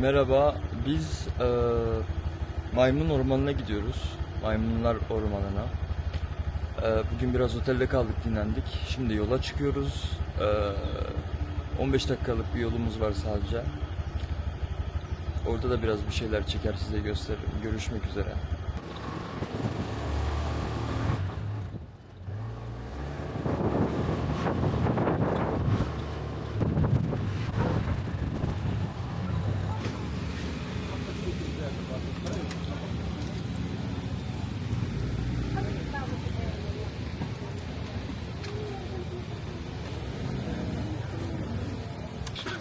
Merhaba, biz eee, maymun ormanına gidiyoruz. Maymunlar ormanına. Eee, bugün biraz otelde kaldık, dinlendik. Şimdi yola çıkıyoruz. Eee, 15 dakikalık bir yolumuz var sadece. Orada da biraz bir şeyler çeker size gösteririm. Görüşmek üzere.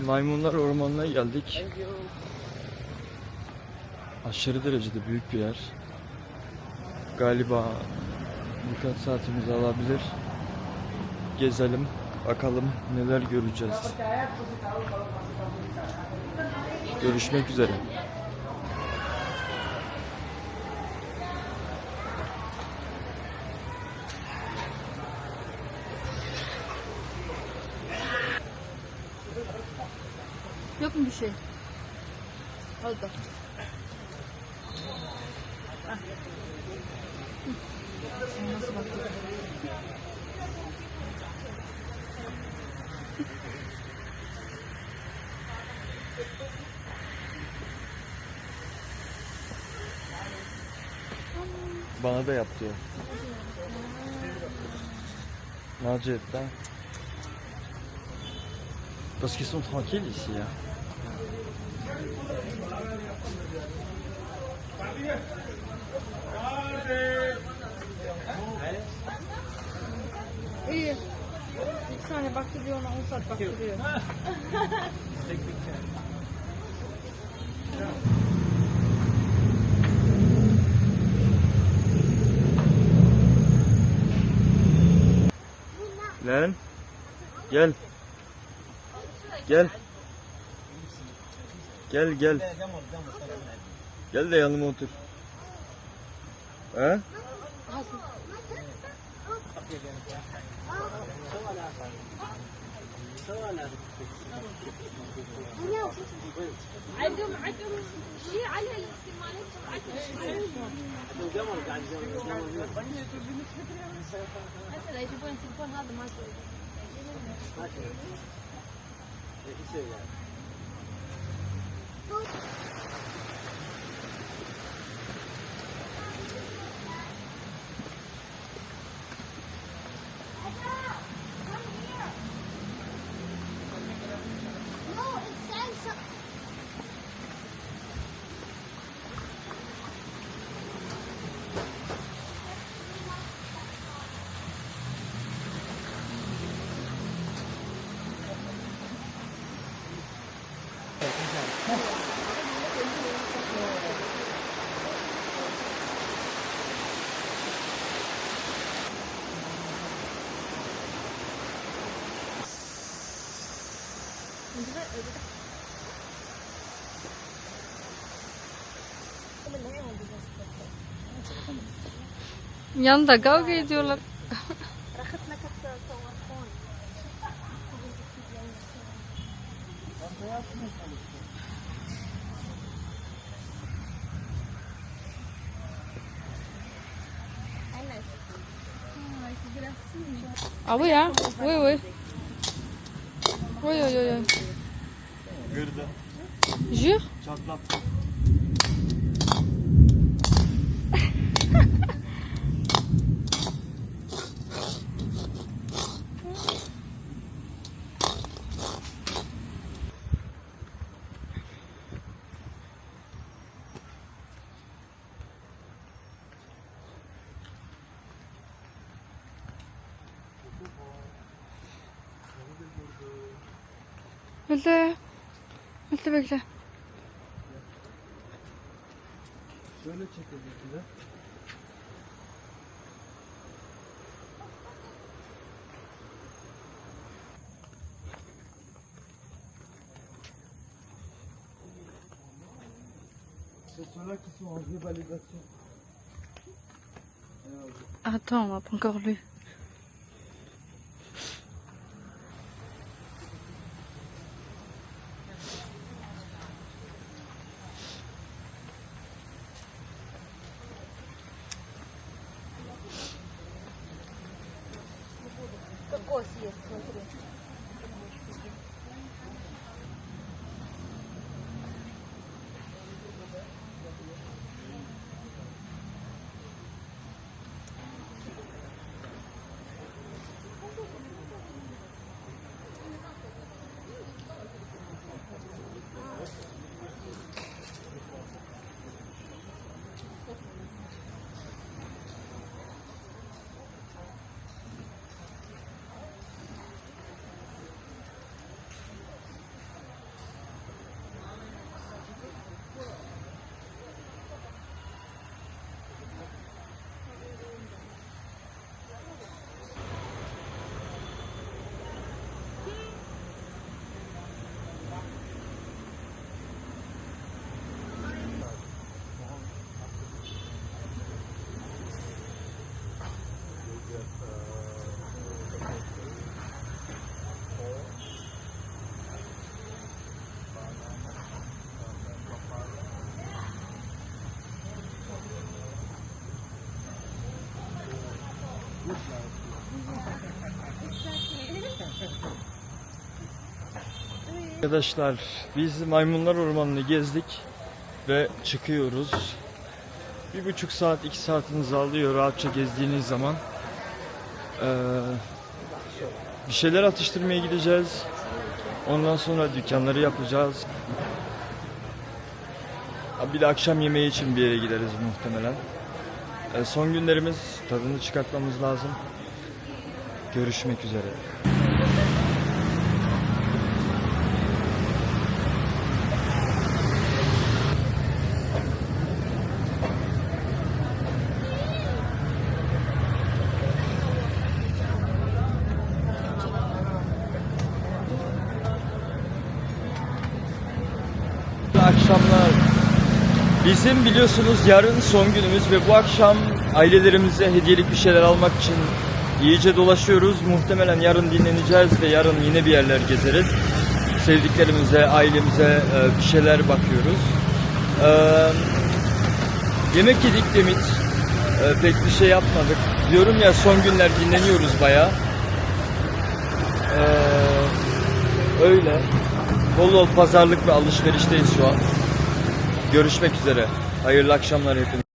Maymunlar ormanına geldik. Aşırı derecede büyük bir yer. Galiba birkaç saatimizi alabilir. Gezelim, bakalım neler göreceğiz. Görüşmek üzere. Bana da yap diyor. Naciyetten. Parce qu'ils sont tranquilles ici. Hein. İyi. Bir saniye baktırıyor ona 10 saat baktırıyor. Lan. Gel. Gel. Gel gel. Gel de yanıma otur. He? عندهم عندهم شيء على الاستمالات هسه يجيبون التليفون هذا ما Yanında kavga ediyorlar. Ah oui, hein? Oui, oui. Oui, oui, oui. oui. Jure? Bekle. Bekle bekle. Şöyle çekelim de. C'est ceux-là qui sont en revalidation. Attends, on va pas encore lu. fosse esse nutriente. Arkadaşlar biz Maymunlar Ormanı'nı gezdik ve çıkıyoruz. Bir buçuk saat iki saatinizi alıyor rahatça gezdiğiniz zaman. Ee, bir şeyler atıştırmaya gideceğiz. Ondan sonra dükkanları yapacağız. Bir de akşam yemeği için bir yere gideriz muhtemelen. Ee, son günlerimiz tadını çıkartmamız lazım. Görüşmek üzere. Akşamlar. Bizim biliyorsunuz yarın son günümüz ve bu akşam ailelerimize hediyelik bir şeyler almak için iyice dolaşıyoruz. Muhtemelen yarın dinleneceğiz ve yarın yine bir yerler gezeriz. Sevdiklerimize, ailemize e, bir şeyler bakıyoruz. Ee, yemek yedik demit. Ee, pek bir şey yapmadık. Diyorum ya son günler dinleniyoruz bayağı. Öyle. Bol bol pazarlık ve alışverişteyiz şu an. Görüşmek üzere. Hayırlı akşamlar hepinize.